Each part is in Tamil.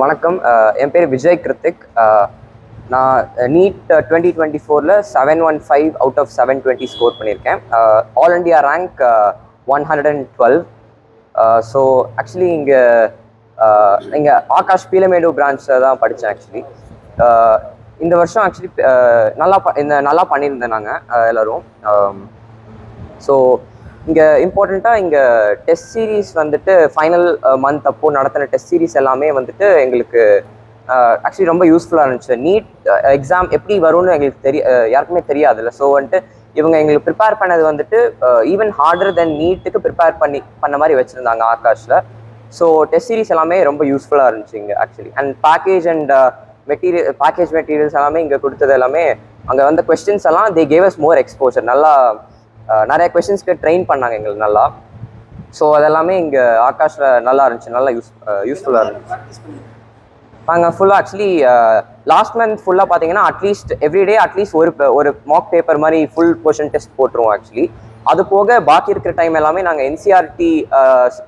வணக்கம். என் பேர் விஜய் கிருத்திக். நான் நீட் டுவெண்ட்டி டுவெண்ட்டி ஃபோரில் seven one five out of seven twenty score பண்ணியிருக்கேன். All India rank one hundred and twelve so actually இங்கே இங்கே ஆகாஷ் பீலமேடு பிரான்ச்சில் தான் படித்தேன் ஆக்சுவலி இந்த வருஷம் ஆக்சுவலி நல்லா ப இந்த நல்லா பண்ணியிருந்தேன் நாங்கள் எல்லோரும். ஸோ இங்கே இம்பார்ட்டண்ட்டாக இங்கே டெஸ்ட் சீரிஸ் வந்துட்டு ஃபைனல் மந்த் அப்போ நடத்தின டெஸ்ட் சீரிஸ் எல்லாமே வந்துட்டு எங்களுக்கு ஆக்சுவலி ரொம்ப யூஸ்ஃபுல்லாக இருந்துச்சு. நீட் எக்ஸாம் எப்படி வரும்னு எங்களுக்கு தெரிய யாருக்குமே தெரியாதுல்ல. ஸோ வந்துட்டு இவங்க எங்களுக்கு ப்ரிப்பேர் பண்ணது வந்துட்டு ஈவன் ஹார்டர் தென் நீட்டுக்கு ப்ரிப்பேர் பண்ணி பண்ண மாதிரி வச்சுருந்தாங்க ஆகாஷில். ஸோ டெஸ்ட் சீரிஸ் எல்லாமே ரொம்ப யூஸ்ஃபுல்லாக இருந்துச்சு இங்கே actually and package and material package materials எல்லாமே இங்கே கொடுத்தது எல்லாமே அங்கே வந்த கொஸ்டின்ஸ் எல்லாம் they gave us more exposure நல்லா நிறைய கொஷின்ஸ்க்கு ட்ரெயின் பண்ணாங்க எங்களுக்கு நல்லா. ஸோ அதெல்லாமே இங்கே ஆகாஷில் நல்லா இருந்துச்சு நல்லா யூஸ் யூஸ்ஃபுல்லாக இருந்துச்சு. நாங்கள் ஃபுல்லாக ஆக்சுவலி லாஸ்ட் மந்த் ஃபுல்லாக பார்த்தீங்கன்னா அட்லீஸ்ட் எவ்ரிடே அட்லீஸ்ட் ஒரு ஒரு மாக் பேப்பர் மாதிரி ஃபுல் போர்ஷன் டெஸ்ட் போட்டுருவோம் ஆக்சுவலி அது போக பாக்கி இருக்கிற டைம் எல்லாமே நாங்கள் என்சிஆர்டி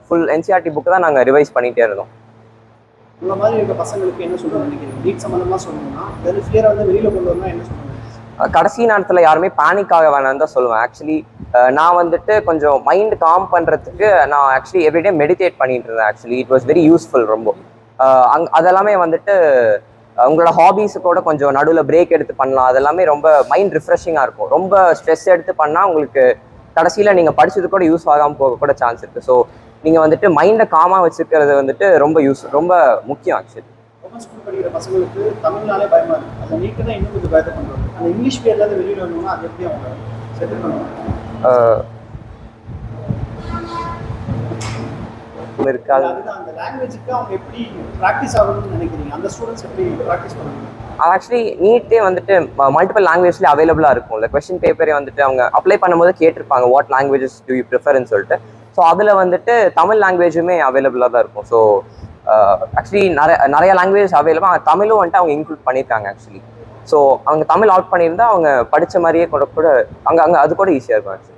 ஃபுல் என்சிஆர்டி புக்கு தான் நாங்கள் ரிவைஸ் பண்ணிகிட்டே இருந்தோம். இந்த மாதிரி இருக்க பசங்களுக்கு என்ன சொல்ல நினைக்கிறீங்க? நீட் சம்மந்தமாக சொல்லணும்னா வெறும் ஃபியரை வந்து வெளியில் கொண்டு வரணும் என்ன சொல்லணும் கடைசி நேரத்தில் யாருமே பேனிக் ஆக வேணாம்னு தான் சொல்லுவேன். ஆக்சுவலி நான் வந்துட்டு கொஞ்சம் மைண்ட் காம் பண்ணுறதுக்கு நான் ஆக்சுவலி எவ்ரிடே மெடிடேட் பண்ணிட்டு இருந்தேன். Actually it was very useful ரொம்ப. அங் அதெல்லாமே வந்துட்டு உங்களோட ஹாபீஸு கூட கொஞ்சம் நடுவில் பிரேக் எடுத்து பண்ணலாம். அதெல்லாமே ரொம்ப மைண்ட் ரிஃப்ரெஷிங்காக இருக்கும். ரொம்ப ஸ்ட்ரெஸ் எடுத்து பண்ணால் உங்களுக்கு கடைசியில் நீங்கள் படிச்சது கூட யூஸ் ஆகாமல் போக கூட சான்ஸ் இருக்குது ஸோ நீங்கள் வந்துட்டு மைண்டை காமாக வச்சுருக்கிறது வந்துட்டு ரொம்ப யூஸ் ரொம்ப முக்கியம் ஆக்சுவலி ஸ்கூல் படிக்கிற பசங்களுக்கு தமிழ்னாலே நீட்டு தான் இன்னும் கொஞ்சம் பயத்தை கொண்டு அந்த இங்கிலீஷ் பேர்லேருந்து வெளியில் வரணும்னா அது எப்படி அவங்க செட்டில் பண்ணுவாங்க? இருக்காது அந்த லாங்குவேஜுக்கு அவங்க எப்படி ப்ராக்டிஸ் ஆகணும்னு நினைக்கிறீங்க? அந்த ஸ்டூடெண்ட்ஸ் எப்படி ப்ராக்டிஸ் பண்ணணும் ஆக்சுவலி நீட்டே வந்துட்டு மல்டிபிள் லாங்குவேஜ்ல அவைலபிளாக இருக்கும். இந்த கொஸ்டின் பேப்பரே வந்துட்டு அவங்க அப்ளை பண்ணும்போது கேட்டிருப்பாங்க வாட் லாங்குவேஜஸ் டு யூ ப்ரிஃபர்னு சொல்லிட்டு. ஸோ அதில் வந்துட்டு தமிழ் லாங்குவேஜுமே அவைலபிளாக தான் இருக்கும். ஸோ ஆக்சுவலி நிறைய நிறைய லாங்குவேஜ் அவைலபிள் தமிழும் வந்துட்டு அவங்க இன்க்ளூட் பண்ணியிருக்காங்க ஆக்சுவலி ஸோ அவங்க தமிழ் அவுட் பண்ணியிருந்தா அவங்க படித்த மாதிரியே கூட கூட அங்கே அங்கே அது கூட ஈஸியாக இருக்கும் ஆக்சுவலி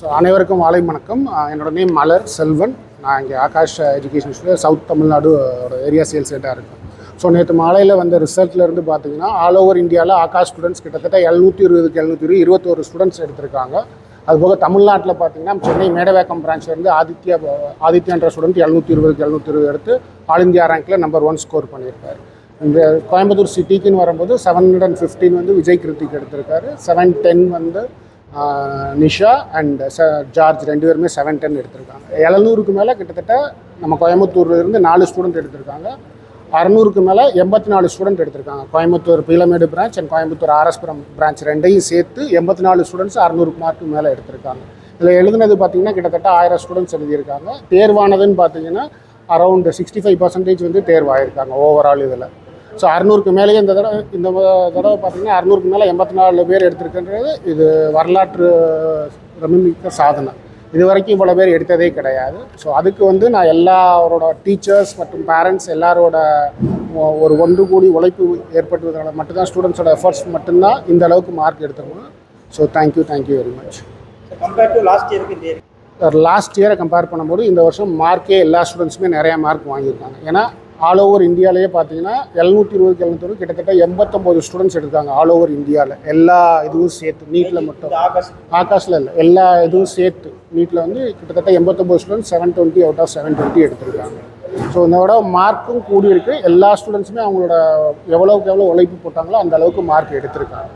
ஸோ அனைவருக்கும் மாலை வணக்கம். என்னோட நேம் மலர் செல்வன். நான் இங்கே ஆகாஷ் எஜுகேஷன் ஸ்கூலில் சவுத் தமிழ்நாடு ஏரியா சேல்ஸ் ஹெட்டாக இருக்கேன். ஸோ நேற்று மாலையில் வந்த ரிசல்ட்லேருந்து பார்த்தீங்கன்னா ஆல் ஓவர் இந்தியாவில் ஆகாஷ் ஸ்டூடெண்ட்ஸ் கிட்டத்தட்ட எழுநூற்றி இருபதுக்கு எழுநூற்றி இருபது இருபத்தோரு ஸ்டூடெண்ட்ஸ் எடுத்திருக்காங்க. அதுபோக தமிழ்நாட்டில் பார்த்தீங்கன்னா சென்னை மேடவேக்கம் பிரான்ச்லேருந்து ஆதித்யா ஆதித்யான்ற ஸ்டூடெண்ட் எழுநூற்றி இருபதுக்கு எழுநூற்றி இருபது எடுத்து ஆல் இந்தியா ரேங்க்கில் நம்பர் ஒன் ஸ்கோர் பண்ணியிருக்காரு. இந்த கோயம்புத்தூர் சிட்டிக்குன்னு வரும்போது செவன் ஹண்ட்ரட் அண்ட் ஃபிஃப்டீன் வந்து விஜய் கிருத்திக் எடுத்திருக்காரு. செவன் டென் வந்து நிஷா அண்ட் ச ஜார்ஜ் ரெண்டு பேருமே செவன் டென் எடுத்திருக்காங்க. எழுநூறுக்கு மேலே கிட்டத்தட்ட நம்ம கோயம்புத்தூர்ல இருந்து நாலு ஸ்டூடெண்ட் எடுத்திருக்காங்க. அறநூறுக்கு மேலே எண்பத்தி நாலு ஸ்டூடெண்ட் எடுத்திருக்காங்க. Coimbatore Peelamedu branch and Coimbatore RS Puram branch ரெண்டையும் சேர்த்து எண்பத்தி நாலு ஸ்டூடெண்ட்ஸ் அறநூறு மார்க்கு மேலே எடுத்திருக்காங்க. இதில் எழுதுனது பார்த்தீங்கன்னா கிட்டத்தட்ட ஆயிரம் ஸ்டூடெண்ட்ஸ் எழுதியிருக்காங்க. தேர்வானதுன்னு பார்த்தீங்கன்னா அரௌண்ட் சிக்ஸ்டி ஃபைவ் பர்சன்டேஜ் வந்து தேர்வாயிருக்காங்க ஓவரால் இதில். ஸோ அறநூறுக்கு மேலேயே இந்த தடவை இந்த தடவை பார்த்தீங்கன்னா அறநூறுக்கு மேலே எண்பத்தி நாலு பேர் எடுத்திருக்கின்றது. இது வரலாற்று பிரமிக்க சாதனை இது வரைக்கும் இவ்வளோ பேர் எடுத்ததே கிடையாது. ஸோ அதுக்கு வந்து நான் எல்லாரோட டீச்சர்ஸ் மற்றும் பேரண்ட்ஸ் எல்லாரோட ஒரு ஒன்று கூடி உழைப்பு ஏற்பட்டுவதனால மட்டும்தான் ஸ்டூடெண்ட்ஸோட எஃபர்ட்ஸ் மட்டும்தான் இந்த அளவுக்கு மார்க் எடுத்துக்கணும் so thank you thank you very much compared to last இயருக்கு இந்த இயர் லாஸ்ட் இயரை கம்பேர் பண்ணும்போது இந்த வருஷம் மார்க்கே எல்லா ஸ்டூடெண்ட்ஸுமே நிறையா மார்க் வாங்கியிருக்காங்க. ஏன்னா ஆல் ஓவர் இந்தியாவிலேயே பார்த்தீங்கன்னா எழுநூற்றி இருபதுக்கு எழுநூற்றி கிட்டத்தட்ட எண்பத்தொம்போது ஸ்டூடெண்ட்ஸ் எடுக்காங்க ஆல் ஓவர் இந்தியாவில் எல்லா இதுவும் சேர்த்து நீட்டில் மட்டும். ஆகாஷில் இல்லை. எல்லா இதுவும் சேர்த்து நீட்டில் வந்து கிட்டத்தட்ட எண்பத்தொம்போது students seven twenty out of seven twenty எடுத்திருக்காங்க. ஸோ இதோட மார்க்கும் கூடி இருக்கு. எல்லா ஸ்டூடெண்ட்ஸுமே அவங்களோட எவ்வளோக்கு எவ்வளோ உழைப்பு போட்டாங்களோ அந்த அளவுக்கு மார்க் எடுத்திருக்காங்க.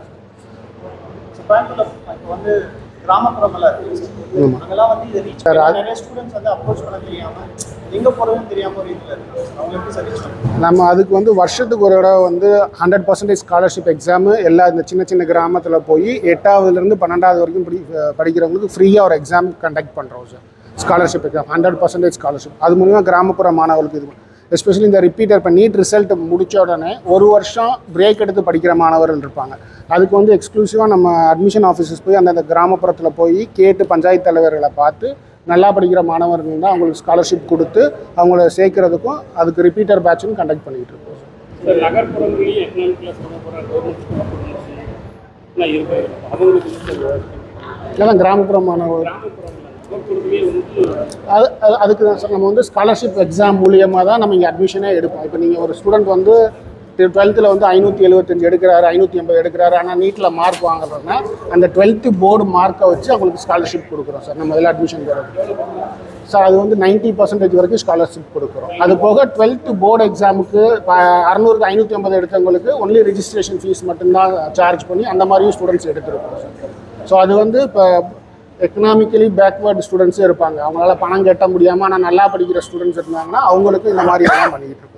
ஸோ கோயம்புத்தூர் இப்போ வந்து கிராமப்புறமெல்லாம் இருக்கு. ஆமா. அங்கெல்லாம் வந்து இதை ரீச் சார், அது- நிறைய ஸ்டூடெண்ட்ஸ் வந்து அப்ரோச் பண்ண தெரியாம எங்க போறதுன்னு தெரியாம ஒரு இதுல இருக்காங்க. அவங்க எப்படி சஜெஸ்ட் பண்ணுவாங்க? நம்ம அதுக்கு வந்து வருஷத்துக்கு ஒரு தடவை வந்து ஹண்ட்ரட் பர்சன்டேஜ் ஸ்காலர்ஷிப் எக்ஸாமு எல்லா இந்த சின்ன சின்ன கிராமத்தில் போய் எட்டாவதுலேருந்து பன்னெண்டாவது வரைக்கும் படி படிக்கிறவங்களுக்கு ஃப்ரீயாக ஒரு எக்ஸாம் கண்டக்ட் பண்ணுறோம் sir scholarship exam hundred percentage scholarship அது மூலிமா கிராமப்புற மாணவர்களுக்கு இது எஸ்பெஷலி இந்த ரிப்பீட்டர் இப்போ நீட் ரிசல்ட் முடிச்ச உடனே ஒரு வருஷம் பிரேக் எடுத்து படிக்கிற மாணவர்கள் இருப்பாங்க. அதுக்கு வந்து எக்ஸ்க்ளூசிவாக நம்ம அட்மிஷன் ஆஃபீஸஸ் போய் அந்தந்த கிராமப்புறத்தில் போய் கேட்டு பஞ்சாயத்து தலைவர்களை பார்த்து நல்லா படிக்கிற மாணவர்கள் தான் அவங்களுக்கு ஸ்காலர்ஷிப் கொடுத்து அவங்கள சேர்க்கறதுக்கும் அதுக்கு ரிப்பீட்டர் பேட்சும் கண்டக்ட் பண்ணிகிட்டு இருக்கோம். இல்லைனா கிராமப்புற மாணவர்கள். அது அது- அதுக்கு தான் சார். நம்ம வந்து ஸ்காலர்ஷிப் எக்ஸாம் மூலியமாக தான் நம்ம இங்கே அட்மிஷனே எடுப்போம். இப்போ நீங்கள் ஒரு ஸ்டூடெண்ட் வந்து டுவெல்த்தில் வந்து ஐநூற்றி எழுபத்தஞ்சு எடுக்கிறாரு ஐநூற்றி ஐம்பது எடுக்கிறாரு. ஆனால் நீட்டில் மார்க் வாங்குறதுனா அந்த டுவெல்த்து போர்டு மார்க்கை வச்சு அவங்களுக்கு ஸ்காலர்ஷிப் கொடுக்குறோம் சார். நம்ம இதில் அட்மிஷன் போகிறது சார் அது வந்து நைன்ட்டி பர்சன்டேஜ் வரைக்கும் ஸ்காலர்ஷிப் கொடுக்குறோம். அது போக டுவெல்த்து போர்டு எக்ஸாமுக்கு அறநூறுக்கு ஐநூற்றி ஐம்பது எடுத்தவங்களுக்கு ஒன்லி ரிஜிஸ்ட்ரேஷன் ஃபீஸ் மட்டும்தான் சார்ஜ் பண்ணி அந்த மாதிரியும் ஸ்டூடெண்ட்ஸ் எடுத்துருக்கோம் சார். ஸோ அது வந்து இப்போ எக்கனாமிக்கலி பேக்வேர்டு ஸ்டூடெண்ட்ஸும் இருப்பாங்க. அவங்களால பணம் கட்ட முடியாமல் ஆனால் நல்லா படிக்கிற ஸ்டூடெண்ட்ஸ் இருந்தாங்கன்னா அவங்களுக்கு இந்த மாதிரி எல்லாம் பண்ணிக்கிட்டு இருக்கோம்.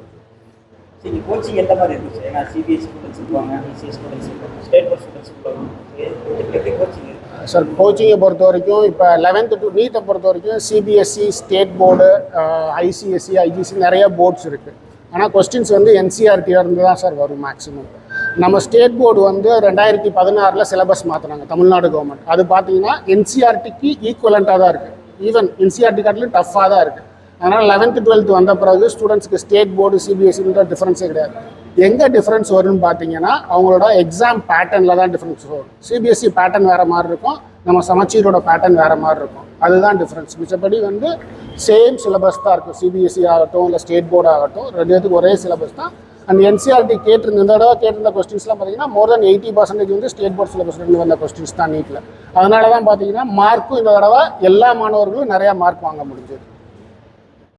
சரி கோச்சிங் எந்த மாதிரி இருக்கும் சார் ஏன்னா சிபிஎஸ்சி ஸ்டூடெண்ட்ஸ் இருப்பாங்க ஐசிஎஸ் ஸ்டூடெண்ட்ஸ் இருப்பாங்க ஸ்டேட் போர்ட் ஸ்டூடெண்ட்ஸ் இருப்பாங்க. எப்படி கோச்சிங் இருக்கு? சார் கோச்சிங்கை பொறுத்த வரைக்கும் இப்போ லெவன்த்து டு நீட்டை பொறுத்த வரைக்கும் CBSE state board ICSE IGCSE நிறைய போர்ட்ஸ் இருக்குது ஆனால் கொஸ்டின்ஸ் வந்து என்சிஆர்டியாக இருந்து தான் சார் வரும் மேக்ஸிமம் நம்ம ஸ்டேட் போர்டு வந்து ரெண்டாயிரத்தி பதினாறில் சிலபஸ் மாற்றினாங்க தமிழ்நாடு கவர்மெண்ட் அது பார்த்தீங்கன்னா என்சிஆர்டிக்கு ஈக்குவலண்ட்டாக தான் இருக்குது ஈவன் என்சிஆர்டி காட்டிலும் டஃப்பாக தான் இருக்குது அதனால் லெவன்த்து டுவெல்த்து வந்த பிறகு ஸ்டூடெண்ட்ஸ்க்கு ஸ்டேட் போர்டு சிபிஎஸ்சின்ற டிஃப்ரென்ஸே கிடையாது. எங்கே டிஃப்ரென்ஸ் வரும்னு பார்த்தீங்கன்னா அவங்களோட எக்ஸாம் பேட்டர்னில் தான் டிஃப்ரென்ஸ் வரும். சிபிஎஸ்சி பேட்டர்ன் வேறு மாதிரி இருக்கும். நம்ம சமச்சீரோட பேட்டர்ன் வேறு மாதிரி இருக்கும். அதுதான் டிஃப்ரென்ஸ் மிச்சப்படி வந்து சேம் சிலபஸ் தான் இருக்கும். சிபிஎஸ்சி ஆகட்டும் இல்லை ஸ்டேட் போர்டு ஆகட்டும் ரெண்டு பேத்துக்கு ஒரே சிலபஸ் தான் அண்ட் என்சிஆர்டி கேட்டிருந்த இந்த தடவை கேட்டிருந்த கொஸ்டின்ஸ்லாம் பார்த்தீங்கன்னா மோர் தென் எயிட்டி பர்சன்டேஜ் வந்து ஸ்டேட் போர்ட் சிலபஸ்லேருந்து வந்த கொஸ்டின்ஸ் தான் நீட்டில் அதனால தான் பார்த்தீங்கன்னா மார்க்கும் இந்த தடவை எல்லா மாணவர்களும் நிறையா மார்க் வாங்க முடிஞ்சது.